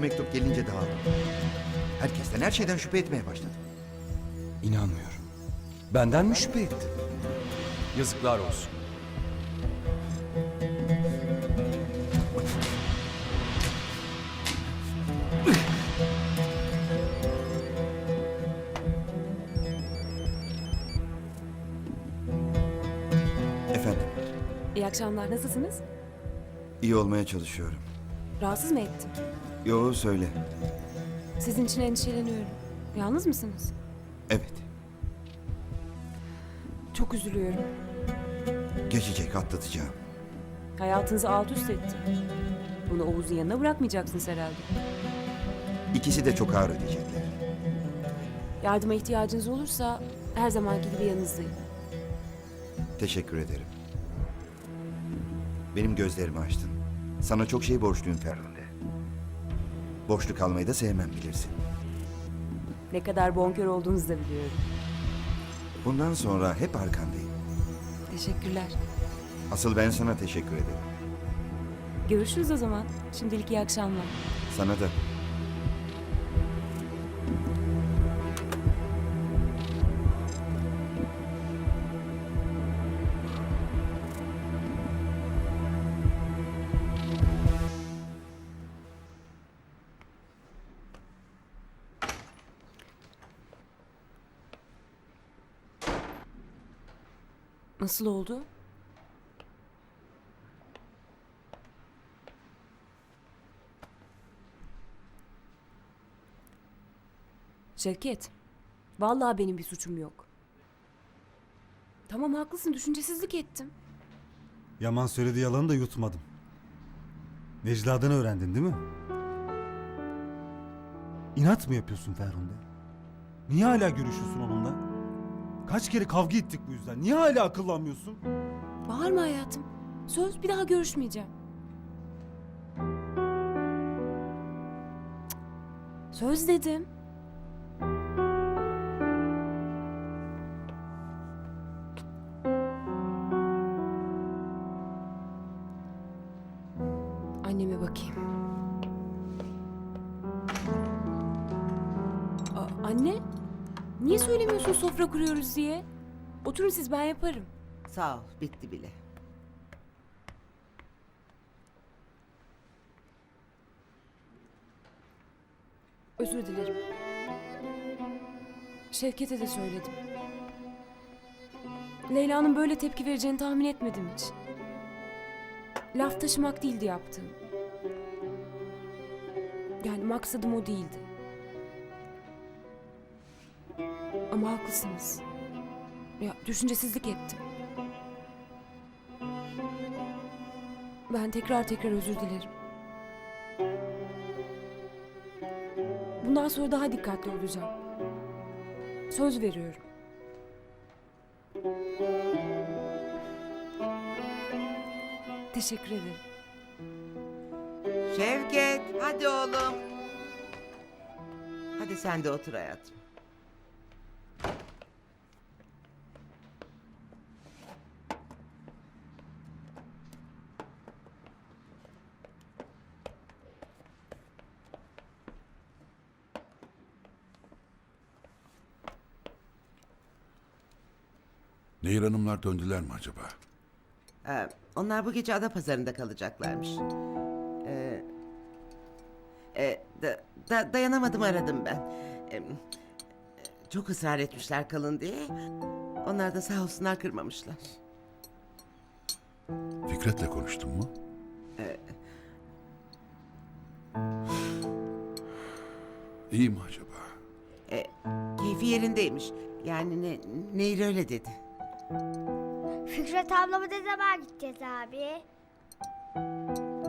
mektup gelince dağıldım. Herkesten her şeyden şüphe etmeye başladım. İnanmıyorum. Benden mi şüphe etti? Yazıklar olsun. Efendim, İyi akşamlar. Nasılsınız? iyi olmaya çalışıyorum. Rahatsız mı ettim? Yo söyle. Sizin için endişeleniyorum. Yalnız mısınız? Evet, Çok üzülüyorum. geçecek atlatacağım. Hayatınızı alt üst etti. Bunu Oğuz'un yanına bırakmayacaksınız herhalde. İkisi de çok ağır ödeyecekler. Yardıma ihtiyacınız olursa her zamanki gibi yanınızdayım. Teşekkür ederim. Benim gözlerimi açtın. Sana çok şey borçluyum Ferhunde. Borçlu kalmayı da sevmem bilirsin. Ne kadar bonkör olduğunuzu da biliyorum. Bundan sonra hep arkandayım. Teşekkürler. Asıl ben sana teşekkür ederim. Görüşürüz o zaman. Şimdilik iyi akşamlar. Sana da. Nasıl oldu? Şevket, vallahi benim bir suçum yok. Tamam haklısın, düşüncesizlik ettim. Yaman söylediği yalanı da yutmadım. Necla'dan öğrendin değil mi? İnat mı yapıyorsun Ferhunde? Niye hala görüşüyorsun onunla? Kaç kere kavga ettik bu yüzden. Niye hala akıllanmıyorsun? Bağırma hayatım. Söz bir daha görüşmeyeceğim. Söz dedim. Anneme bakayım. Aa, anne, niye söylemiyorsun sofra kuruyoruz diye? Oturun siz ben yaparım. Sağ ol, bitti bile. Özür dilerim. Şevket'e de söyledim. Leyla'nın böyle tepki vereceğini tahmin etmedim hiç. Laf taşımak değildi yaptığım. Yani maksadım o değildi. Ama haklısınız. Ya düşüncesizlik ettim. Ben tekrar tekrar özür dilerim. Bundan sonra daha dikkatli olacağım. Söz veriyorum. Teşekkür ederim. Şevket, hadi oğlum. Hadi sen de otur hayatım. Nehir Hanımlar döndüler mi acaba? Ee, onlar bu gece Adapazarı'nda kalacaklarmış. Ee, e, da- da- dayanamadım aradım ben. Ee, çok ısrar etmişler kalın diye. Onlar da sağ olsunlar kırmamışlar. Fikret'le konuştun mu? İyi mi acaba? Ee, keyfi yerindeymiş. Yani ne, Nehir öyle dedi. Fikret ablamı ne zaman gideceğiz abi?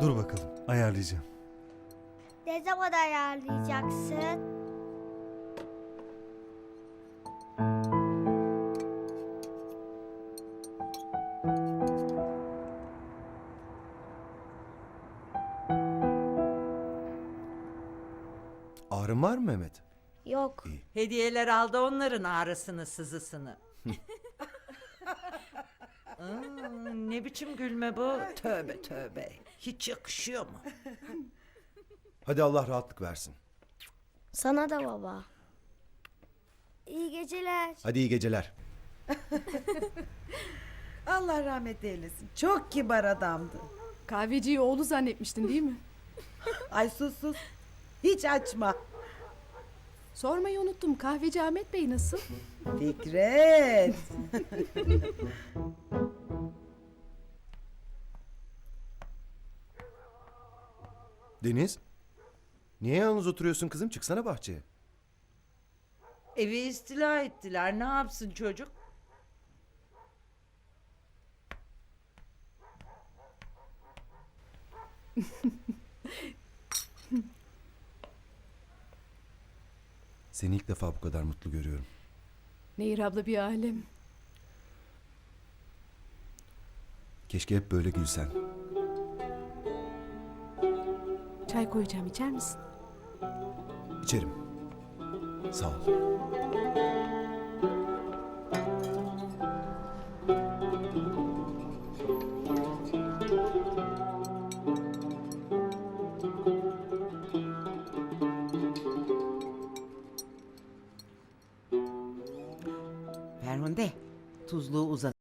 Dur bakalım, ayarlayacağım. Ne zaman ayarlayacaksın? Ağrın var mı Mehmet? Yok. Hediyeler aldı onların ağrısını sızısını. Aa, ne biçim gülme bu? Tövbe tövbe. Hiç yakışıyor mu? Hadi Allah rahatlık versin. Sana da baba. İyi geceler. Hadi iyi geceler. Allah rahmet eylesin. Çok kibar adamdı. Kahveciyi oğlu zannetmiştin değil mi? Ay sus sus. Hiç açma. Sormayı unuttum. Kahveci Ahmet Bey nasıl? Fikret. Deniz. Niye yalnız oturuyorsun kızım? Çıksana bahçeye. Evi istila ettiler. Ne yapsın çocuk? Seni ilk defa bu kadar mutlu görüyorum. Nehir abla bir alem. Keşke hep böyle gülsen. Çay koyacağım içer misin? İçerim. Sağ ol. Ferhunde tuzluğu uzat.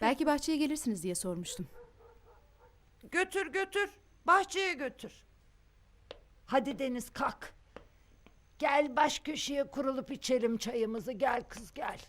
Belki bahçeye gelirsiniz diye sormuştum. Götür götür. Bahçeye götür. Hadi Deniz kalk. Gel baş köşeye kurulup içelim çayımızı. Gel kız gel.